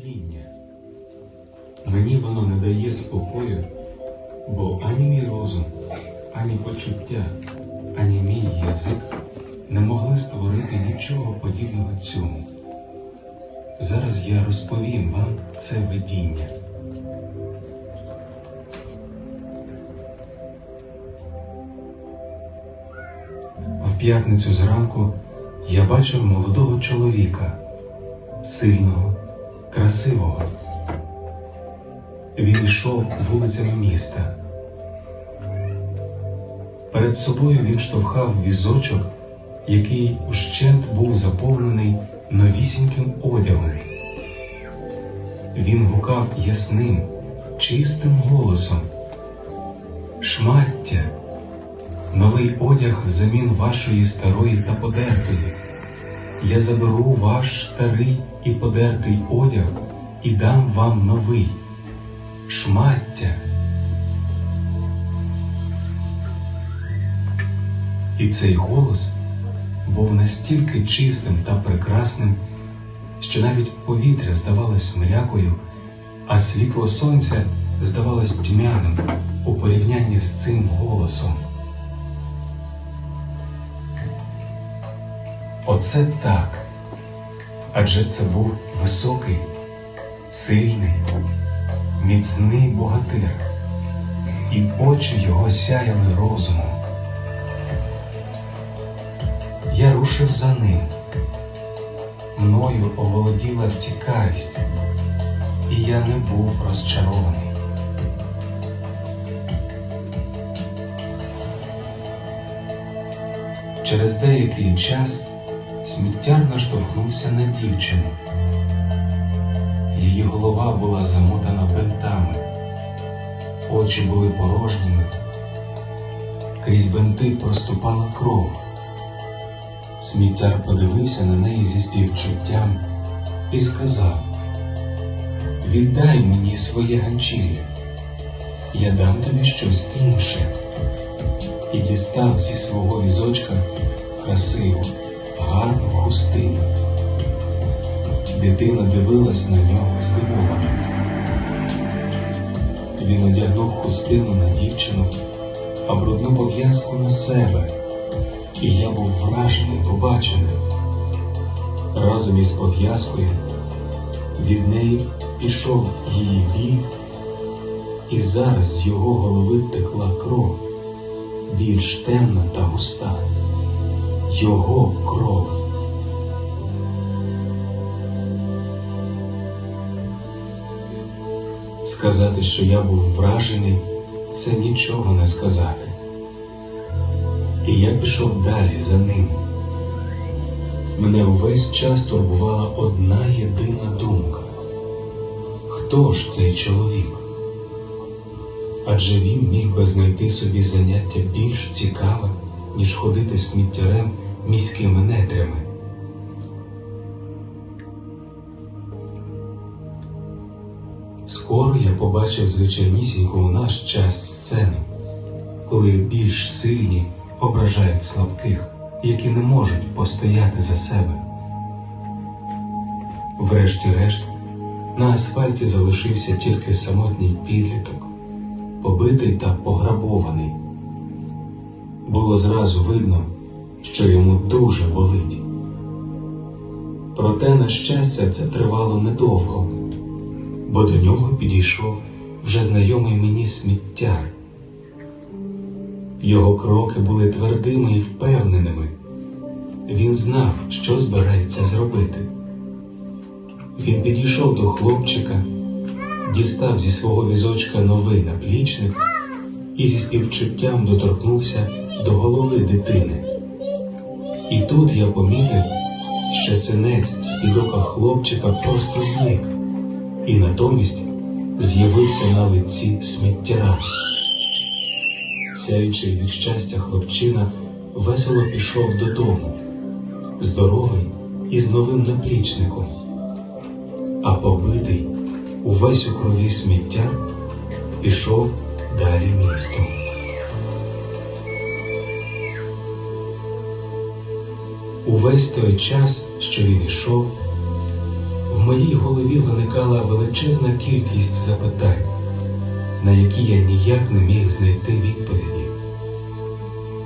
видіння. Мені воно не дає спокою, бо ані мій розум, ані почуття, ані мій язик не могли створити нічого подібного цьому. Зараз я розповім вам це видіння. В п'ятницю зранку я бачив молодого чоловіка, сильного, красивого. Він йшов вулицями міста. Перед собою він штовхав візочок, який ущент був заповнений новісіньким одягом. Він гукав ясним, чистим голосом. Шмаття, новий одяг взамін вашої старої та подертої. Я заберу ваш старий і подертий одяг і дам вам новий. Шмаття. І цей голос був настільки чистим та прекрасним, що навіть повітря здавалось млякою, а світло сонця здавалось тьмяним у порівнянні з цим голосом. Оце так. Адже це був високий, сильний, міцний богатир, і очі його сяяли розумом. Я рушив за ним. Мною оволоділа цікавість, і я не був розчарований. Через деякий час сміттяр наштовхнувся на дівчину. Її голова була замотана бинтами, очі були порожніми, крізь бинти проступала кров. Сміттяр подивився на неї зі співчуттям і сказав: Віддай мені своє ганчір'я, я дам тобі щось інше. І дістав зі свого візочка красиву, гарну хустину. Дитина дивилась на нього здивовано. Він одягнув хустину на дівчину, а брудну пов'язку на себе і я був вражений побаченим. Разом із пов'язкою від неї пішов її біль, і зараз з його голови текла кров, більш темна та густа. Його кров. Сказати, що я був вражений, це нічого не сказати і я пішов далі за ним. Мене увесь час турбувала одна єдина думка. Хто ж цей чоловік? Адже він міг би знайти собі заняття більш цікаве, ніж ходити сміттярем міськими нетрями. Скоро я побачив звичайнісіньку наш час сцену, коли більш сильні ображають слабких, які не можуть постояти за себе. Врешті-решт, на асфальті залишився тільки самотній підліток, побитий та пограбований. Було зразу видно, що йому дуже болить. Проте, на щастя, це тривало недовго, бо до нього підійшов вже знайомий мені сміттяр. Його кроки були твердими і впевненими. Він знав, що збирається зробити. Він підійшов до хлопчика, дістав зі свого візочка новий наплічник і зі співчуттям доторкнувся до голови дитини. І тут я помітив, що синець з-під ока хлопчика просто зник, і натомість з'явився на лиці сміттяра. Сяючий від щастя хлопчина весело пішов додому, здоровий і з новим наплічником, а побитий увесь у крові сміття пішов далі містом. Увесь той час, що він йшов, в моїй голові виникала величезна кількість запитань, на які я ніяк не міг знайти відповіді.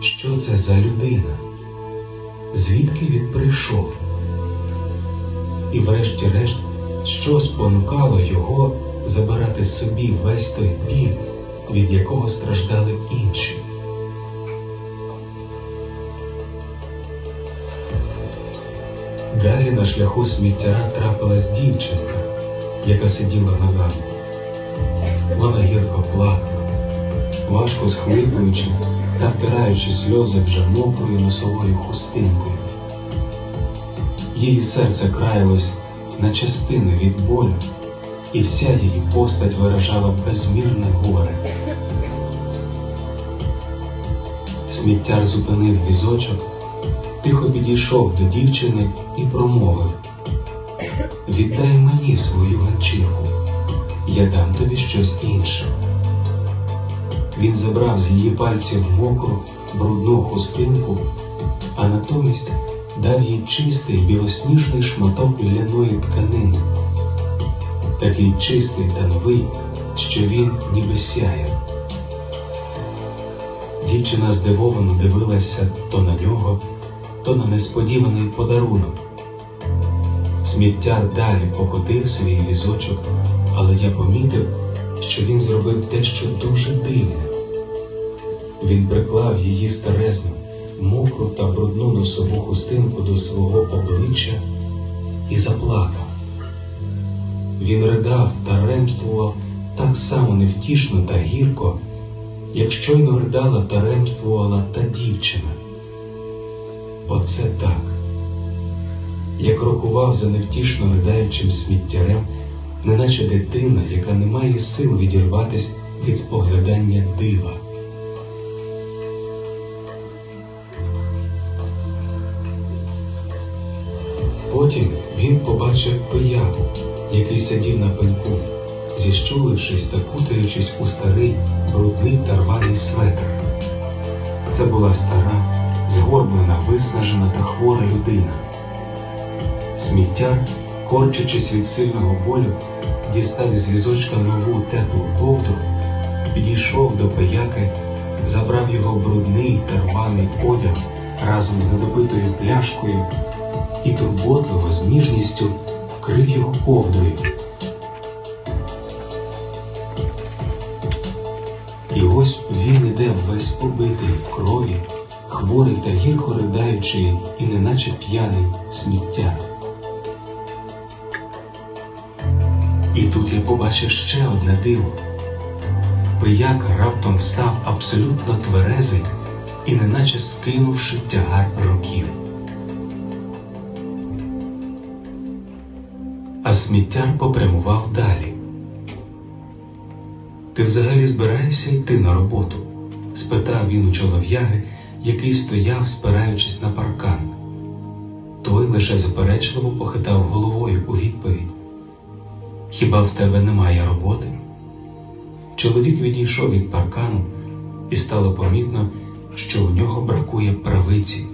Що це за людина? Звідки він прийшов? І врешті-решт, що спонукало його забирати собі весь той біль, від якого страждали інші? Далі на шляху сміттяра трапилась дівчинка, яка сиділа на ганку. Вона гірко плакала, важко схлипуючи та втираючи сльози вже мокрою носовою хустинкою. Її серце краялось на частини від болю, і вся її постать виражала безмірне горе. Сміттяр зупинив візочок, тихо підійшов до дівчини і промовив Віддай мені свою ганчірку, я дам тобі щось інше. Він забрав з її пальців мокру, брудну хустинку, а натомість дав їй чистий білосніжний шматок ляної тканини, такий чистий та новий, що він ніби сяяв. Дівчина здивовано дивилася то на нього, то на несподіваний подарунок. Сміттяр далі покотив свій візочок, але я помітив, що він зробив дещо дуже дивне. Він приклав її старезну, мокру та брудну носову хустинку до свого обличчя і заплакав. Він ридав та ремствував так само невтішно та гірко, як щойно ридала та ремствувала та дівчина. Оце так. Я крокував за невтішно ридаючим сміттярем, неначе дитина, яка не має сил відірватись від споглядання дива. Потім він побачив пияву, який сидів на пеньку, зіщулившись та кутаючись у старий, брудний та рваний светр. Це була стара, згорблена, виснажена та хвора людина. Сміттяр, корчачись від сильного болю, дістав із візочка нову теплу ковдру, підійшов до пияки, забрав його брудний та рваний одяг разом з недопитою пляшкою і турботливо з ніжністю його ковдрою. І ось він іде весь побитий в крові, хворий та гірко ридаючий і неначе п'яний сміття. І тут я побачив ще одне диво. Пияк раптом встав абсолютно тверезий і неначе скинувши тягар років. А сміттяр попрямував далі. Ти взагалі збираєшся йти на роботу? спитав він у чолов'яги, який стояв, спираючись на паркан. Той лише заперечливо похитав головою у відповідь. Хіба в тебе немає роботи? Чоловік відійшов від паркану, і стало помітно, що у нього бракує правиці,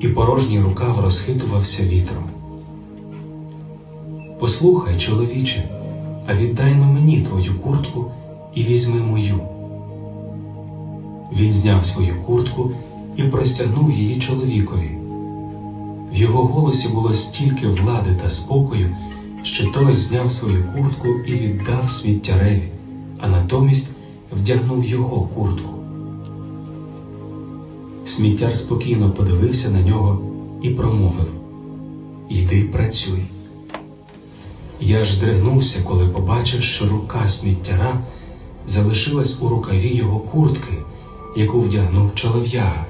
і порожній рукав розхитувався вітром. Послухай, чоловіче, а віддай на мені твою куртку і візьми мою. Він зняв свою куртку і простягнув її чоловікові. В його голосі було стільки влади та спокою, що той зняв свою куртку і віддав сміттяреві, а натомість вдягнув його куртку. Сміттяр спокійно подивився на нього і промовив Йди працюй. Я ж здригнувся, коли побачив, що рука сміттяра залишилась у рукаві його куртки, яку вдягнув чолов'яга.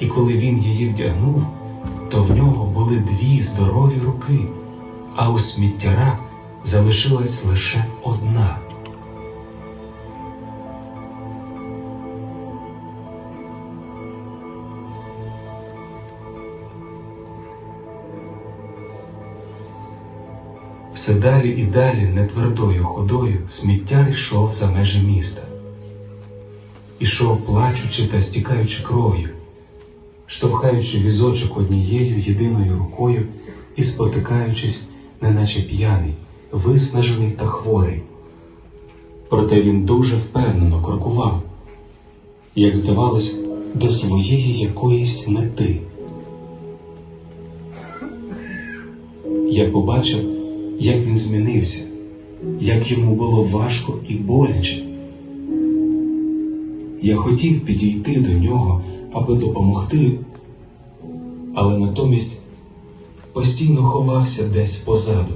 І коли він її вдягнув, то в нього були дві здорові руки, а у сміттяра залишилась лише одна. Все далі і далі нетвердою ходою сміттяр йшов за межі міста. Ішов плачучи та стікаючи кров'ю, штовхаючи візочок однією єдиною рукою і спотикаючись неначе п'яний, виснажений та хворий. Проте він дуже впевнено крокував, як здавалось, до своєї якоїсь мети. Я побачив, як він змінився, як йому було важко і боляче. Я хотів підійти до нього, аби допомогти, але натомість постійно ховався десь позаду.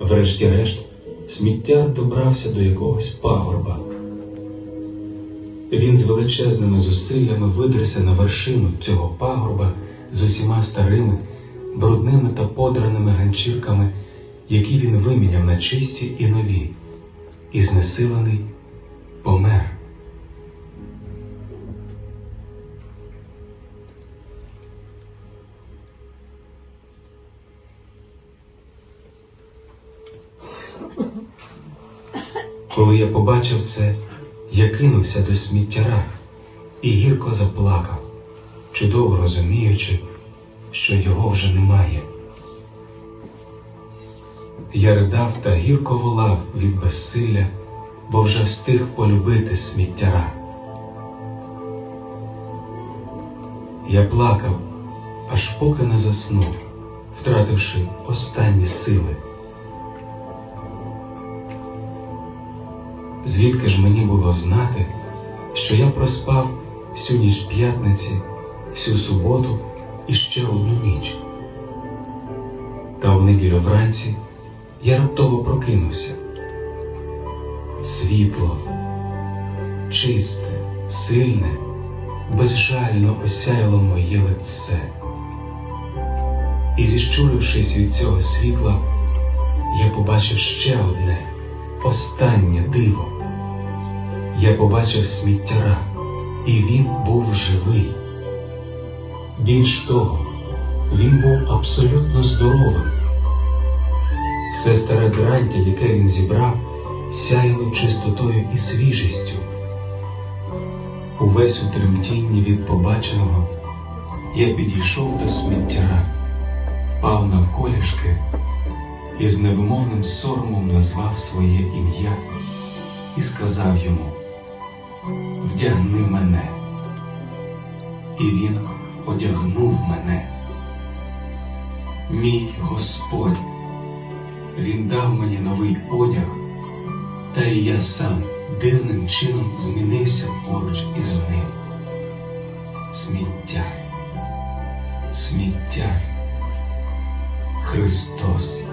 Врешті-решт, сміттяр добрався до якогось пагорба. Він з величезними зусиллями видерся на вершину цього пагорба з усіма старими, брудними та подраними ганчірками, які він виміняв на чисті і нові, і знесилений помер. Коли я побачив це, я кинувся до сміттяра і гірко заплакав, чудово розуміючи, що його вже немає. Я ридав та гірко волав від безсилля, бо вже встиг полюбити сміттяра. Я плакав, аж поки не заснув, втративши останні сили. Звідки ж мені було знати, що я проспав всю ніч п'ятниці, всю суботу і ще одну ніч. Та в неділю вранці я раптово прокинувся. Світло, чисте, сильне, безжально осяяло моє лице. І зіщурившись від цього світла, я побачив ще одне, останнє диво. Я побачив сміттяра, і він був живий. Більш того, він був абсолютно здоровим. Все старе дрантя, яке він зібрав, сяяло чистотою і свіжістю. Увесь у тремтінні від побаченого я підійшов до сміттяра, впав навколішки і з невимовним соромом назвав своє ім'я і сказав йому Вдягни мене. І він одягнув мене. Мій Господь, Він дав мені новий одяг, та і я сам дивним чином змінився поруч із ним. Сміття, сміття, Христос.